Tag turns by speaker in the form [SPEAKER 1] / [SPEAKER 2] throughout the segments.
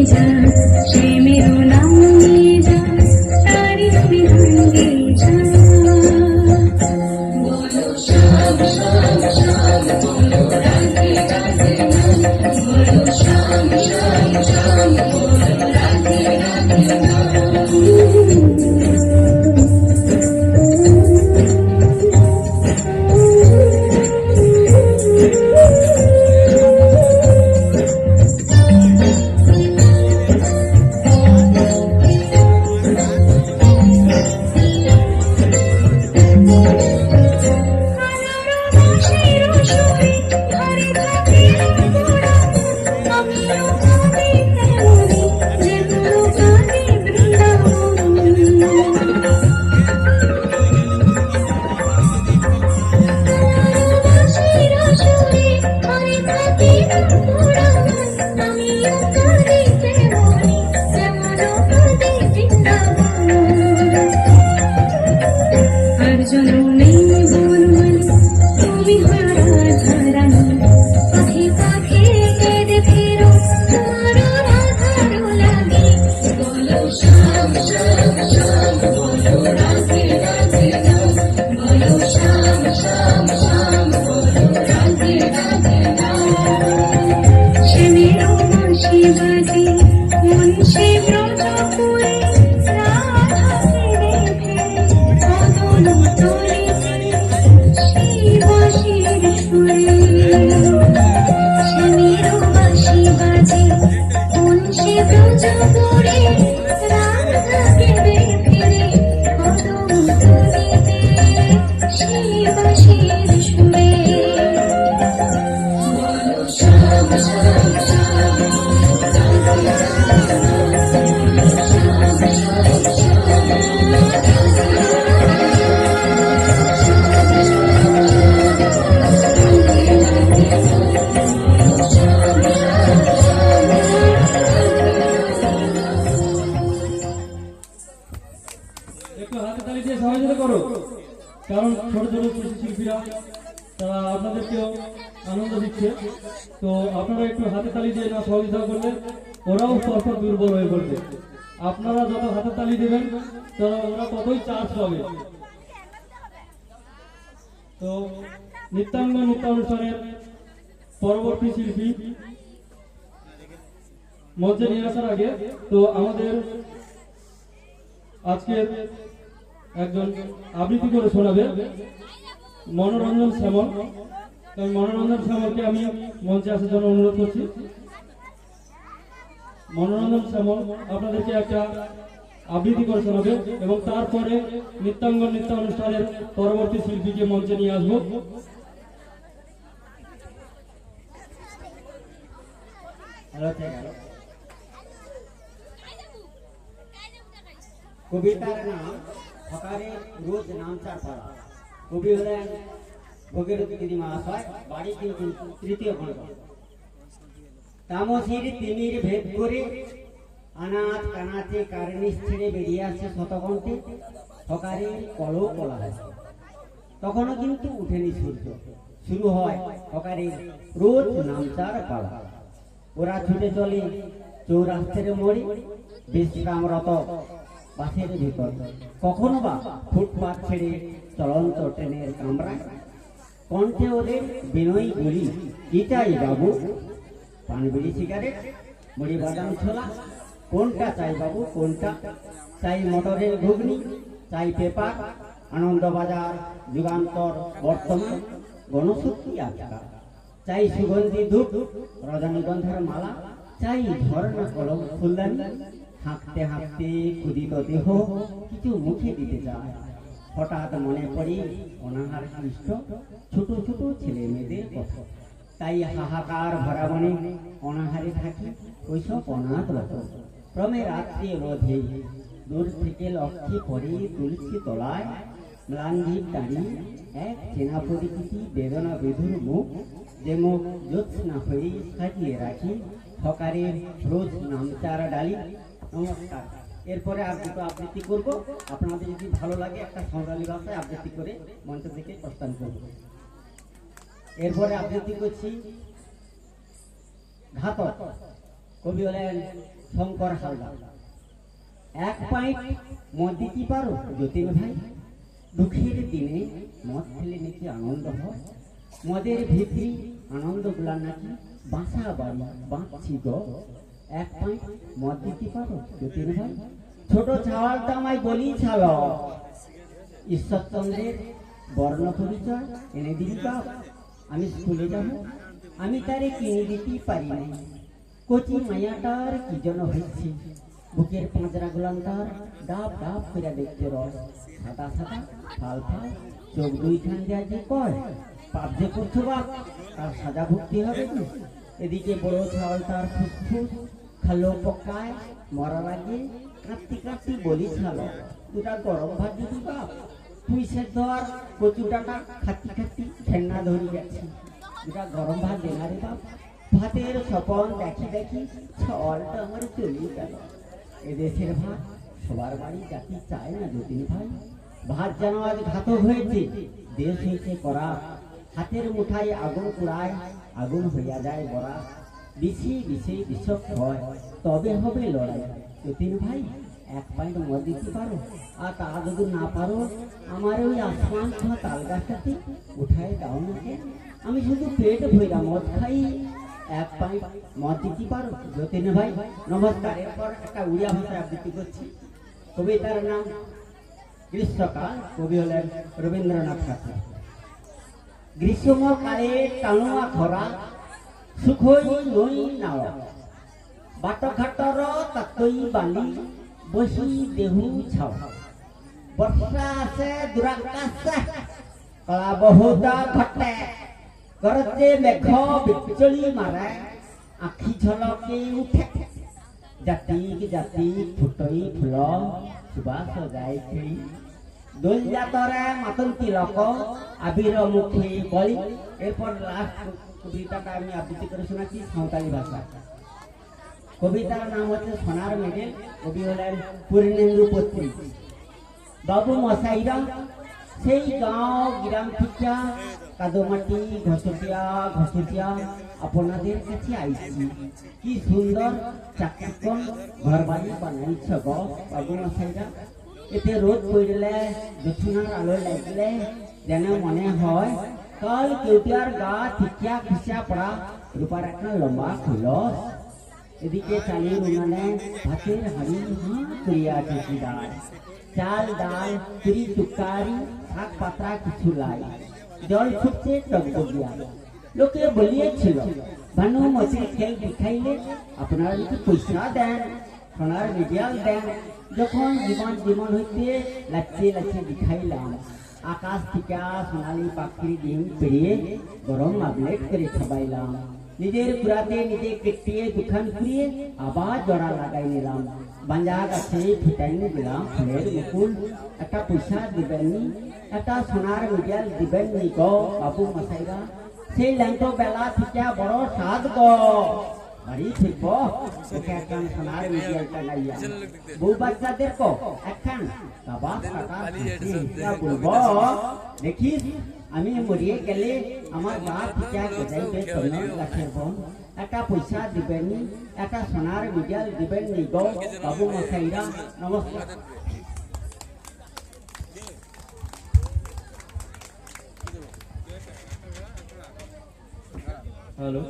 [SPEAKER 1] angel. তারা আপনাদেরকেও আনন্দ দিচ্ছে। তো আপনারা একটু হাতে তালি দিয়ে না সহযোগিতা করলে, ওরাও পরপর দুর্বল হয়ে পড়বে। আপনারা যত হাতে তালি দেবেন, তো ওরা ততই চার্জ পাবে। তো নৃত্যাঙ্গ নৃত্যানুষ্ঠানের পরবর্তী শিল্পী মঞ্চে নিয়ে আসার আগে, তো আমাদের আজকের একজন আবৃত্তি করে শোনাবে। মনোরঞ্জন শ্যামল। মনোরঞ্জন শ্যামলকে আমি মঞ্চে আসার জন্য অনুরোধ করছি। মনোরঞ্জন শ্যামল আপনাদেরকে একটা আবৃত্তি করে শোনাবে এবং তারপরে নৃত্যাঙ্গ নৃত্য অনুষ্ঠানের পরবর্তী শিল্পীকে মঞ্চে নিয়ে আসব।
[SPEAKER 2] কবিতার নাম রোজ নামচার পড়া। কবি হলেন ভগীরথী দিদি মহাশয় বাড়ি কিন্তু তৃতীয় খণ্ড তামসির তিমির ভেদ করে আনাথ কানাতে কারণিস ছেড়ে বেরিয়ে আসছে শতকণ্ঠে সকালের কলো কলা তখনও কিন্তু উঠেনি সূর্য। শুরু হয় সকালের রোজ নামচার পালা। ওরা ছুটে চলে চৌরাস্তার মোড়ে। বিশ্রামরত বাসের ভিতর কখনো বা ফুটপাত ছেড়ে চলন্ত ট্রেনের কামরায় কণ্ঠে ওদের বিনয়ী কি চাই বাবু? পান বিড়ি সিগারেট, মুড়ি বাদাম ছোলা। কোনটা চাই বাবু, কোনটা? চাই মটরের ঘুগনি, চাই পেপার। আনন্দবাজার যুগান্তর, বর্তমান গণশক্তি আজকা চাই সুগন্ধি ধূপ, রজনীগন্ধার মালা। চাই ঝর্ণা কলম ফুলদানি। হাঁকতে হাঁকতে ক্ষুদিত দেহ কিছু মুখে দিতে চায়। হঠাৎ মনে পড়ে অনাহার কৃষ্ট ছোট ছোট ছেলে মেয়েদের কথা। তাই হাহাকার ভরা মনে অনাহারে থাকি ওইসব অনাথ রত ক্রমে রাত্রি রোধে দূর থেকে লক্ষ্যে পড়ে তুলসী তলায় ম্লান্ধির দাঁড়ি এক চেনা পরিচিতি বেদনা বিধুর মুখ যে মুখ জ্যোৎস্না হয়ে সাজিয়ে রাখি। সকারের রোজ নামচারা ডালি এরপরে আর দুটো আবৃত্তি করব। আপনাদের যদি ভালো লাগে, একটা সাঁওতালি ভাষায় আবৃত্তি করে মঞ্চ থেকে প্রস্থান করব। এরপরে আবৃত্তি করছি ঘাতক, কবি হলেন শঙ্কর হালদার। এক পাইট মদ দিতে পারো যতীন ভাই? দুঃখের দিনে মদ খেলে নাকি আনন্দ হয়? মদের ভিতরি আনন্দগুলা নাকি বাসা বাড়ি বাঁচছি গো। এক পাইট মদ দিতে পারো যতীন ভাই ছোট ছাওয়ালটা আমায় বলি ছাল। ঈশ্বরচন্দ্রের বর্ণ পরিচয় এনে বাপ আমি স্কুলে যাব। আমি তারে কিনে দিতে পারি নাই। কচি মায়াটার কি জন্য হচ্ছে বুকের পাঁচরা গুলান্তার ডাব ডাব করে দেখতে রস। সাদা সাদা, ফাল ফাল, চোখ দুইখান দেয়া যে কয়? পাপ যে করছ বাপ, তার সাজা ভুক্তি হবে এদিকে বড় ছাওয়াল তার ফুসফুস খালো পকায় মরার আগে কাঁদতে কাঁদতে বলি ছালো। দুটা গরম ভাত দিবি বাপ তুই সে ধর কচু টাকা খাতি খাতি ঠেন্না ধরি গেছে দুটা গরম ভাত দেনা রে বাপ ভাতের স্বপন দেখি দেখি ছলটা আমার চলে গেল। এদেশের ভাত সবার বাড়ি জাতি চায় না যতীন ভাই। ভাত যেন আজ ঘাতক হয়েছে, দেশ হয়েছে করা হাতের মুঠায় আগুন কুড়ায় আগুন হইয়া যায় বড়া। বিষে বিষে বিষক হয়। তবে হবে লড়াই। যতীন ভাই, এক পয়েন্ট মদ দিতে পারো। আর তা যদি না পারো, আমার ওই আসমান ছোঁয়া তাল গাছটাতে উঠায় দাও না? আমি শুধু পেট ভইরা মদ খাই। এক পয়েন্ট মদ দিতে পারো? যতীন ভাই, নমস্কার। এরপর একটা উড়িয়া ভাষায় আবৃত্তি করছি। কবিতার নাম গ্রীষ্মকাল, কবি হলেন রবীন্দ্রনাথ ঠাকুর। গ্রীষ্মকালে টানুয়া খরা সুখই নৈ নাও। বাট ঘাটর তাতই বালি বসি দেহু ছাও বর্ষা আসে দুরাকাশে কলা বহুতা ঘটে। গরজে মেঘ বিচলি মারে আখি ঝলকে উঠে। জাতিক জাতিক ফুটই ফুল সুবাস গাইছি দোল জাতরে মাতন্তি লক আবির মুখে বলি। এরপর লাস্ট কবিতাটা আমি আবৃত্তি করে শোনাচ্ছি, সাঁওতালি ভাষা। কবিতার নাম হচ্ছে সোনার মেডেল কবি হলেন পূর্ণেন্দু পত্রী বাবু মশাইরা সেই গাঁও গ্রাম থেকে কাদোমাটি ঘসটিয়া ঘসটিয়া আপনাদের কাছে আইছি। কি সুন্দর চাকরিকন ঘর বাড়ি বানাইছ বাবু মশাইরা এতে রোদ পড়লে দক্ষিণার আলো লাগলে, যেন মনে হয় কাল কেউটিয়ার গা ঠিকিয়া খুশিয়া পড়া রূপার একটা লম্বা খুলস এদিকে চালিয়ে উনানে ভাতের হাড়ি হাঁ করিয়া ঠেকি দাঁড়ায় চাল ডাল পুরি তুকারি শাক পাতা কিছু লাই জল ছুটছে টকবগিয়া লোকে বলিয়েছিল ভানু মতির খেল দেখাইলে আপনারা যদি পয়সা দেন সোনার মিডিয়াল দেন যখন জীবন জীবন হইতে লাচ্ছি লাচ্ছি দেখাইলাম আকাশ থেকে সোনালি পাখির ডিম পেরিয়ে গরম মাবলেট করে খাবাইলাম নিজের পুরাতে নিজে কেটিয়ে দুখান ঘুরিয়ে আবার জড়া লাগাই নিলাম বাঞ্জা গাছে ফিটাইনে দিলাম ফুলের মুকুল একটা পয়সা দিবেননি একটা সোনার মিডিয়াল দিবেননি গো বাবু মশাইরা সেই ল্যাংটো বেলা থেকে বড় সাদ গো বাড়ি ফিরব ওকে একখান সোনার মিডিয়াল টাঙাইয়া বউ বাচ্চাদের কো একখান কাবাব কাটা হিসাব বলবো দেখিস আমি মরিয়ে গেলে আমার বাপ পিতা গজাইবে তন্ন গাছের বন একটা পয়সা দিবেননি একটা সোনার মিডিয়াল দিবেননি গো বাবু মশাইরা নমস্কার
[SPEAKER 1] হ্যালো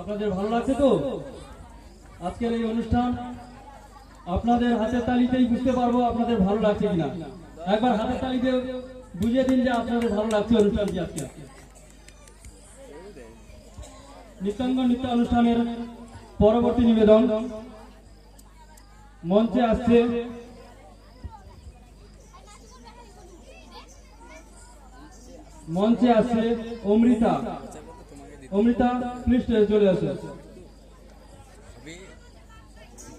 [SPEAKER 1] আপনাদের ভালো লাগছে তো? আজকের এই অনুষ্ঠান আপনাদের হাতের তালিতেই বুঝতে পারব আপনাদের ভালো লাগছে কিনা। একবার হাতের তালিতে বুঝিয়ে দিন যে আপনাদের ভালো লাগছে অনুষ্ঠানটি আজকে। নৃত্যাঙ্গ নৃত্য অনুষ্ঠানের পরবর্তী নিবেদন। মঞ্চে আসছে মঞ্চে আসছে Amrita. Omrita, please stage join us.
[SPEAKER 3] अभी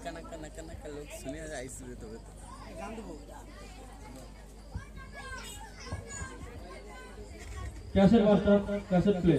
[SPEAKER 3] कना कना कना का लोग सुने आइस
[SPEAKER 4] रे तो कैसेट मास्टर
[SPEAKER 3] कैसे प्ले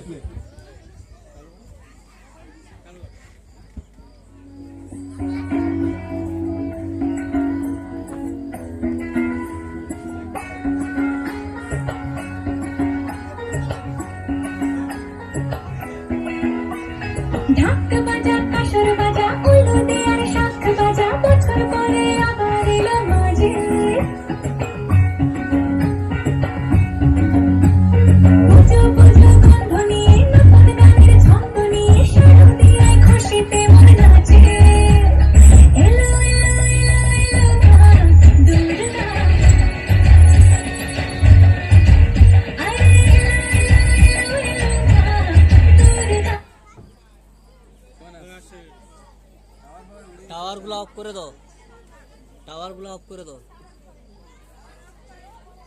[SPEAKER 3] অফ করে দাও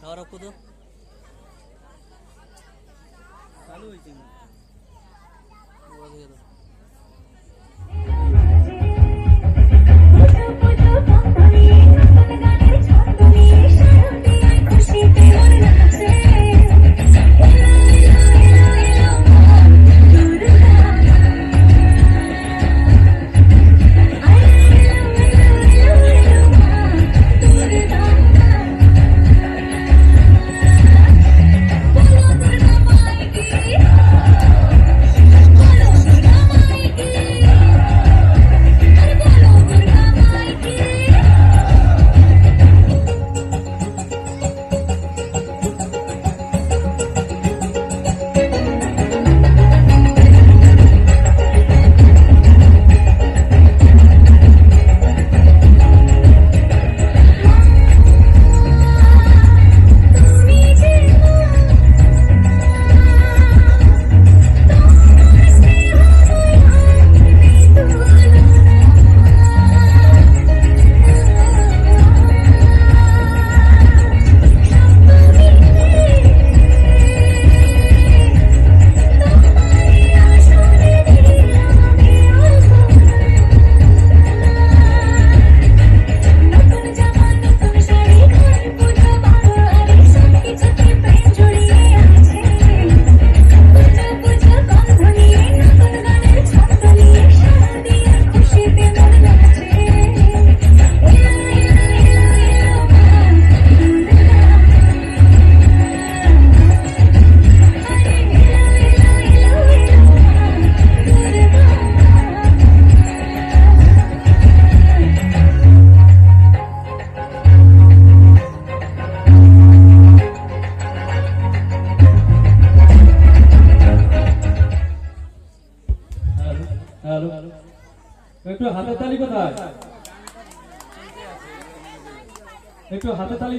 [SPEAKER 3] টাওয়ার অফ করে দাও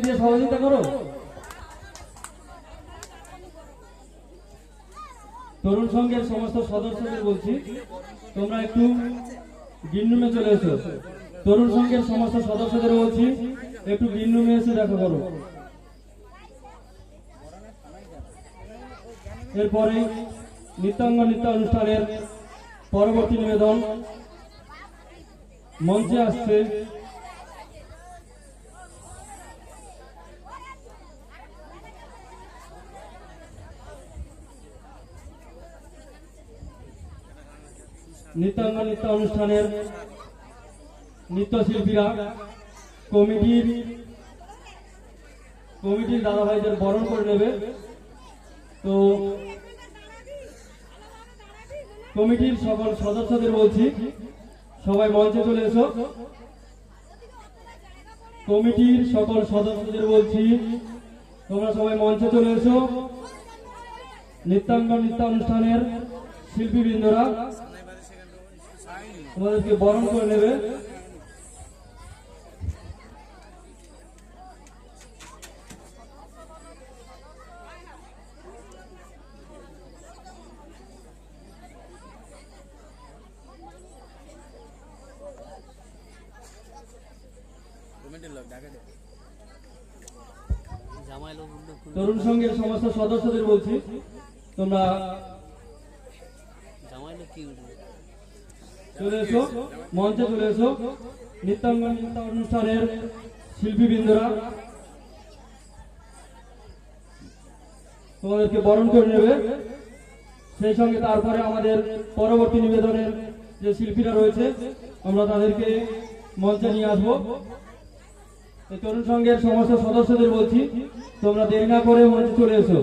[SPEAKER 1] দিয়ে সহযোগিতা করো। তরুণ সংঘের সমস্ত সদস্যদের বলছি, তোমরা একটু গিন্নুমে চলে এসো। তরুণ সংঘের সমস্ত সদস্যদের বলছি, একটু গিন্নুমে এসে দেখা করো। এরপরে নৃত্যাঙ্গ নৃত্য অনুষ্ঠানের পরবর্তী নিবেদন। মঞ্চে আসছে নৃত্যাঙ্গ নৃত্য অনুষ্ঠানের নৃত্যশিল্পীরা, কমিটির কমিটির দাদা ভাইদের বরণ করে নেবে। তো কমিটির সকল সদস্যদের বলছি, সবাই মঞ্চে চলে এসো। কমিটির সকল সদস্যদের বলছি, তোমরা সবাই মঞ্চে চলে এসো। নৃত্যাঙ্গ নৃত্য অনুষ্ঠানের শিল্পীবৃন্দরা তোমাদেরকে বরণ করে নেবে। তরুণ সংঘের সমস্ত সদস্যদের বলছি তোমরা চলে এসো, মঞ্চে চলে এসো। নৃত্যাঙ্গ নৃত্য অনুষ্ঠানের শিল্পীবৃন্দরা, তোমাদেরকে বরণ করে নেবে। সেই সঙ্গে তারপরে আমাদের পরবর্তী নিবেদনের যে শিল্পীরা রয়েছে, আমরা তাদেরকে মঞ্চে নিয়ে আসব। তরুণ সংঘের সমস্ত সদস্যদের বলছি, তোমরা দেরি না করে মঞ্চে চলে এসো।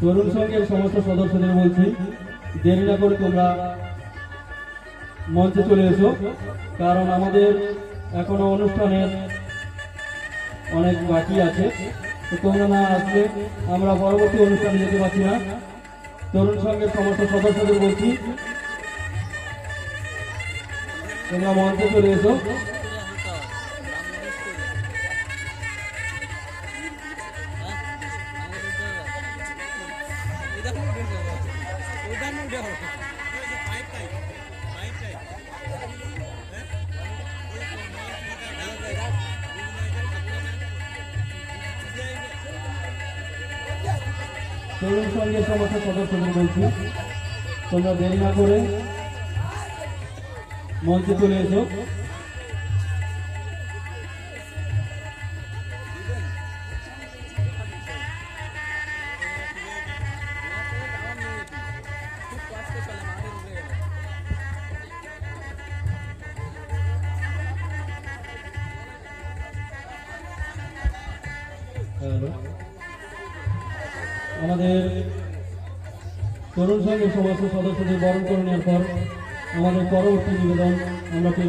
[SPEAKER 1] তরুণ সংঘের সমস্ত সদস্যদের বলছি, দেরি না করে তোমরা মঞ্চে চলে এসো, কারণ আমাদের এখনও অনুষ্ঠানের অনেক বাকি আছে। তো তোমরা না আসলে আমরা পরবর্তী অনুষ্ঠানে যেতে পারছি না। তরুণ সংঘের সমস্ত সদস্যদের বলছি, তোমরা মঞ্চে চলে এসো। তরুণ সঙ্গে সমস্ত সদস্যদের বলছি তোমরা দেরি না করে মঞ্চে চলে এসো।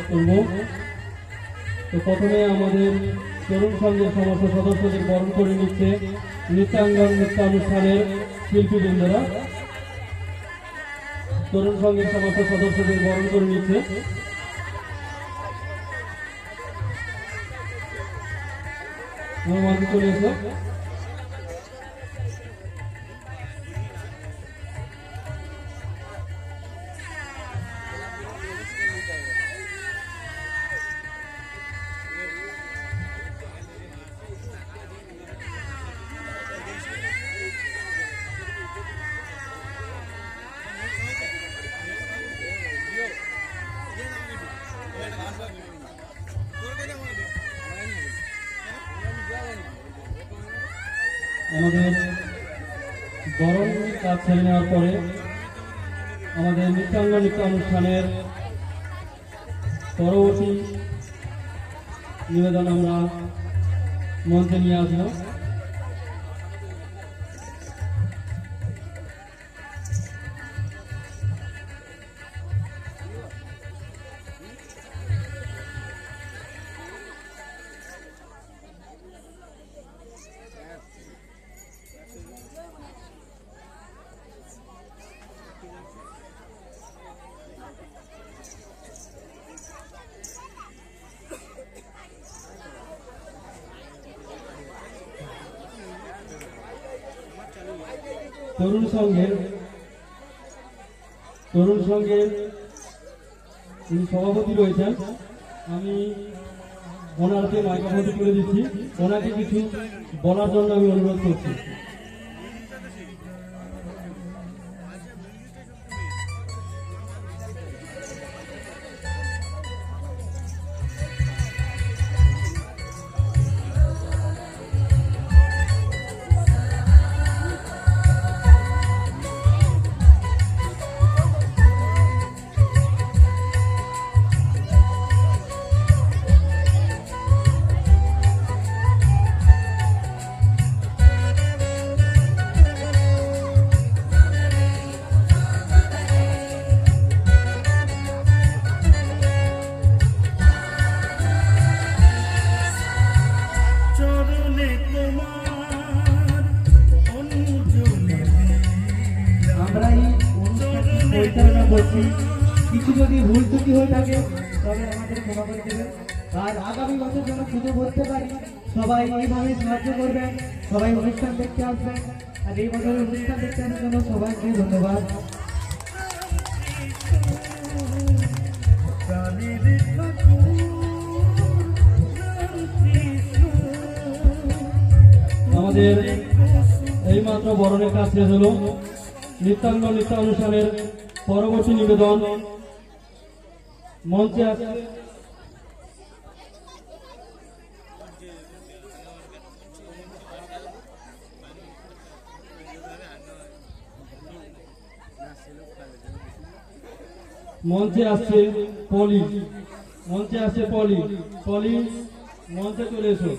[SPEAKER 1] করব তো প্রথমে আমাদের তরুণ সংঘের সমস্ত সদস্যদের বরণ করে নিচ্ছে নৃত্যাঙ্গন নৃত্যানুষ্ঠানের শিল্পীবৃন্দরা। তরুণ সংঘের সমস্ত সদস্যদের বরণ করে নিচ্ছে। আমার চলে এসো। আমাদের গরম কাজ ছেড়ে নেওয়ার পরে আমাদের নৃত্যাঙ্গ নৃত্য অনুষ্ঠানের পরবর্তী নিবেদন আমরা মঞ্চে নিয়ে আসব। তরুণ সংঘের তরুণ সংঘের তিনি সভাপতি রয়েছেন, আমি ওনারকে মাইক্রোফোনটি তুলে দিচ্ছি। ওনাকে কিছু বলার জন্য আমি অনুরোধ করছি। আসার জন্য সবাইকে ধন্যবাদ। আমাদের এইমাত্র বরণের কাজ শেষ হলো। নৃত্যাঙ্গ নৃত্য অনুষ্ঠানের পরবর্তী নিবেদন মঞ্চে আসছে মঞ্চে আসছে পলি। মঞ্চে আসছে পলি। পলি মঞ্চে চলে এসো।